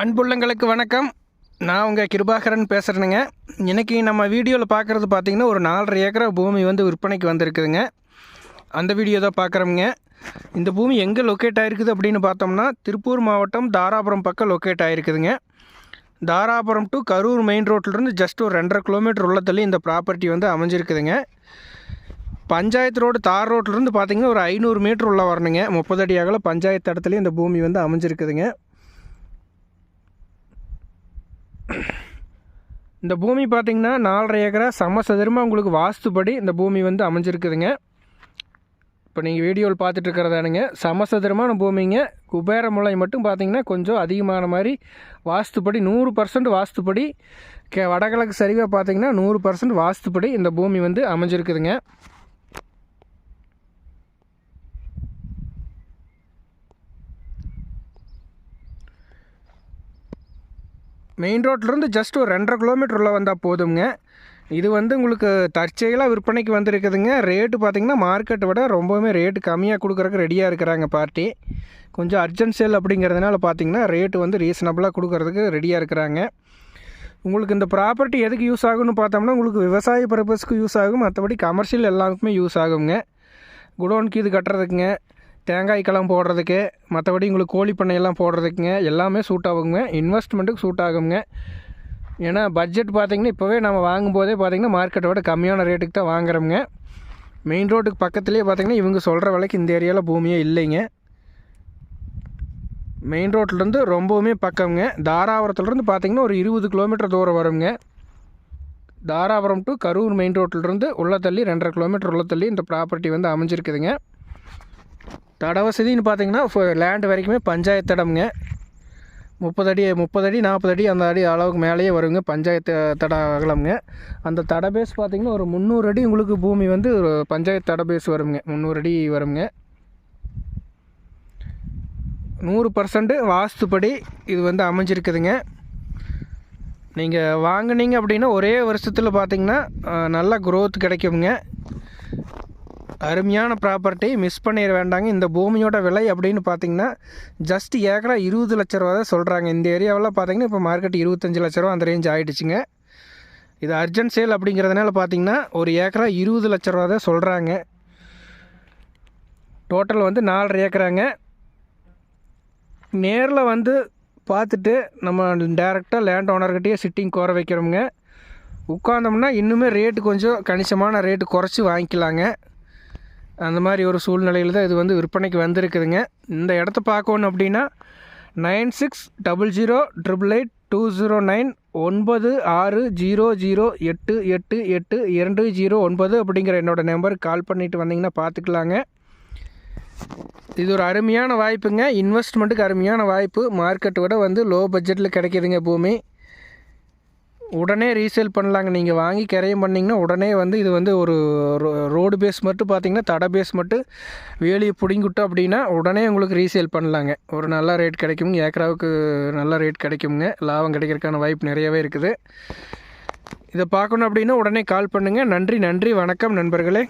அன்புள்ளங்களுக்கு வணக்கம். நான் உங்கள் கிருபாகரன் பேசுகிறேனுங்க இன்றைக்கி நம்ம வீடியோவில் பார்க்குறது பார்த்திங்கன்னா ஒரு நாலரை ஏக்கரா பூமி வந்து விற்பனைக்கு வந்திருக்குதுங்க. அந்த வீடியோ தான் பார்க்குறோமுங்க இந்த பூமி எங்கே லொக்கேட் ஆகிருக்குது அப்படின்னு பார்த்தோம்னா திருப்பூர் மாவட்டம் தாராபுரம் பக்கம் லொக்கேட் ஆகிருக்குதுங்க தாராபுரம் டு கரூர் மெயின் ரோட்லேருந்து ஜஸ்ட் ஒரு ரெண்டரை கிலோமீட்டர் உள்ளத்துலேயும் இந்த ப்ராப்பர்ட்டி வந்து அமைஞ்சிருக்குதுங்க. பஞ்சாயத்து ரோடு தார் ரோட்லேருந்து பார்த்தீங்கன்னா ஒரு ஐநூறு மீட்டர் உள்ளே வரணுங்க. முப்பது அடி அகல பஞ்சாயத்து இடத்துலையும் இந்த பூமி வந்து அமைஞ்சிருக்குதுங்க. இந்த பூமி பார்த்தீங்கன்னா நாலரை ஏக்கரா சமசதுரமாக உங்களுக்கு வாஸ்துபடி இந்த பூமி வந்து அமைஞ்சிருக்குதுங்க. இப்போ நீங்கள் வீடியோவில் பார்த்துட்டு இருக்கிறதானுங்க. சமசதுரமான பூமிங்க. குபேர முளை மட்டும் பார்த்தீங்கன்னா கொஞ்சம் அதிகமான மாதிரி வாஸ்துப்படி நூறு பர்சன்ட் வாஸ்துப்படி. கே வடகிழக்கு சரிவாக பார்த்தீங்கன்னா நூறு பர்சன்ட் வாஸ்துப்படி இந்த பூமி வந்து அமைஞ்சிருக்குதுங்க. மெயின் ரோட்லேருந்து ஜஸ்ட் ஒரு ரெண்டரை கிலோமீட்டர் உள்ள வந்தால் போதுங்க இது வந்து உங்களுக்கு தற்செயலாக விற்பனைக்கு வந்திருக்குதுங்க. ரேட்டு பார்த்தீங்கன்னா மார்க்கெட்டை விட ரொம்பவுமே ரேட்டு கம்மியாக கொடுக்குறக்கு ரெடியாக இருக்கிறாங்க பார்ட்டி கொஞ்சம் அர்ஜென்ட் சேல் அப்படிங்கிறதுனால பார்த்தீங்கன்னா ரேட்டு வந்து ரீசனபிளாக கொடுக்குறதுக்கு ரெடியாக இருக்கிறாங்க. உங்களுக்கு இந்த ப்ராப்பர்ட்டி எதுக்கு யூஸ் ஆகும்னு பார்த்தோம்னா உங்களுக்கு விவசாய பர்பஸ்க்கு யூஸ் ஆகும். மற்றபடி கமர்ஷியல் எல்லாருக்குமே யூஸ் ஆகுங்க. குடோனுக்கு இது கட்டுறதுக்குங்க. தேங்காய் களம் போடுறதுக்கு மற்றபடி உங்களுக்கு கோழி பண்ணையெல்லாம் போடுறதுக்குங்க எல்லாமே சூட் ஆகுங்க. இன்வெஸ்ட்மெண்ட்டுக்கு சூட் ஆகுங்க. ஏன்னா பட்ஜெட் பார்த்திங்கன்னா இப்போவே நம்ம வாங்கும்போதே பார்த்திங்கன்னா மார்க்கெட்டை விட கம்மியான ரேட்டுக்கு தான் வாங்குறோங்க மெயின் ரோட்டுக்கு பக்கத்துலேயே பார்த்திங்கன்னா இவங்க சொல்கிற விலைக்கு இந்த ஏரியாவில் பூமியே இல்லைங்க. மெயின் ரோட்லேருந்து ரொம்பவுமே பக்கம்ங்க. தாராபுரத்துலேருந்து பார்த்திங்கன்னா ஒரு இருபது கிலோமீட்டர் தூரம் வருங்க. தாராபுரம் டு கரூர் மெயின் ரோட்லேருந்து உள்ள தள்ளி ரெண்டரை கிலோமீட்டர் உள்ள தள்ளி இந்த ப்ராப்பர்ட்டி வந்து அமைஞ்சிருக்குதுங்க. தட வசதின்னு பார்த்தீங்கன்னா லேண்டு வரைக்குமே பஞ்சாயத்து இடம்ங்க முப்பது அடி முப்பது அடி நாற்பது அடி அந்த அடி அளவுக்கு மேலேயே வருங்க பஞ்சாயத்து தட அகலம்ங்க. அந்த தட பேஸ் பார்த்திங்கன்னா ஒரு முந்நூறு அடி உங்களுக்கு பூமி வந்து ஒரு பஞ்சாயத்து தட பேஸ் வருங்க. முந்நூறு அடி வருங்க. நூறு பர்சன்ட் வாஸ்துப்படி இது வந்து அமைஞ்சிருக்குதுங்க. நீங்கள் வாங்குனீங்க அப்படின்னா ஒரே வருஷத்தில் பார்த்தீங்கன்னா நல்ல க்ரோத் கிடைக்குங்க. அருமையான ப்ராப்பர்ட்டி மிஸ் பண்ணிட வேண்டாங்க. இந்த பூமியோட விலை அப்படின்னு பார்த்தீங்கன்னா ஜஸ்ட் ஏக்கரா இருபது லட்ச ரூபா தான் சொல்கிறாங்க இந்த ஏரியாவில் பார்த்தீங்கன்னா இப்போ மார்க்கெட் இருபத்தஞ்சி லட்ச ரூபா அந்த ரேஞ்ச் ஆகிடுச்சுங்க இது அர்ஜென்ட் சேல் அப்படிங்கிறதுனால பார்த்தீங்கன்னா ஒரு ஏக்கரா இருபது லட்ச ரூபா தான் சொல்கிறாங்க டோட்டல் வந்து நாலரை ஏக்கராங்க. நேரில் வந்து பார்த்துட்டு நம்ம டேரெக்டாக லேண்ட் ஓனர்கிட்டயே சிட்டிங் குறை வைக்கிறோமுங்க. உட்காந்தோம்னா இன்னுமே ரேட்டு கொஞ்சம் கணிசமான ரேட்டு குறைச்சி வாங்கிக்கலாங்க. அந்த மாதிரி ஒரு சூழ்நிலையில் தான் இது வந்து விற்பனைக்கு வந்திருக்குதுங்க. இந்த இடத்த பார்க்கணும் அப்படின்னா nine six double zero triple eight two zero nine ஒன்பது ஆறு ஜீரோ ஜீரோ எட்டு எட்டு எட்டு இரண்டு ஜீரோ ஒன்பது அப்படிங்கிற என்னோடய நம்பருக்கு கால் பண்ணிவிட்டு வந்தீங்கன்னா பார்த்துக்கலாங்க. இது ஒரு அருமையான வாய்ப்புங்க. இன்வெஸ்ட்மெண்ட்டுக்கு அருமையான வாய்ப்பு. மார்க்கெட்டை விட வந்து லோ பட்ஜெட்டில் கிடைக்கிதுங்க பூமி. உடனே ரீசேல் பண்ணலாங்க. நீங்கள் வாங்கி கிரையம் பண்ணிங்கன்னா உடனே வந்து இது வந்து ஒரு ரோடு பேஸ் மட்டும் பார்த்தீங்கன்னா தடை பேஸ் மட்டும் வேலியை பிடிங்கிட்டோம் அப்படின்னா உடனே உங்களுக்கு ரீசேல் பண்ணலாங்க. ஒரு நல்ல ரேட் கிடைக்குங்க. ஏக்கராவுக்கு நல்ல ரேட் கிடைக்குங்க. லாபம் கிடைக்கிறதுக்கான வாய்ப்பு நிறையவே இருக்குது. இதை பார்க்கணும் அப்படின்னா உடனே கால் பண்ணுங்கள் நன்றி நன்றி. வணக்கம் நண்பர்களே.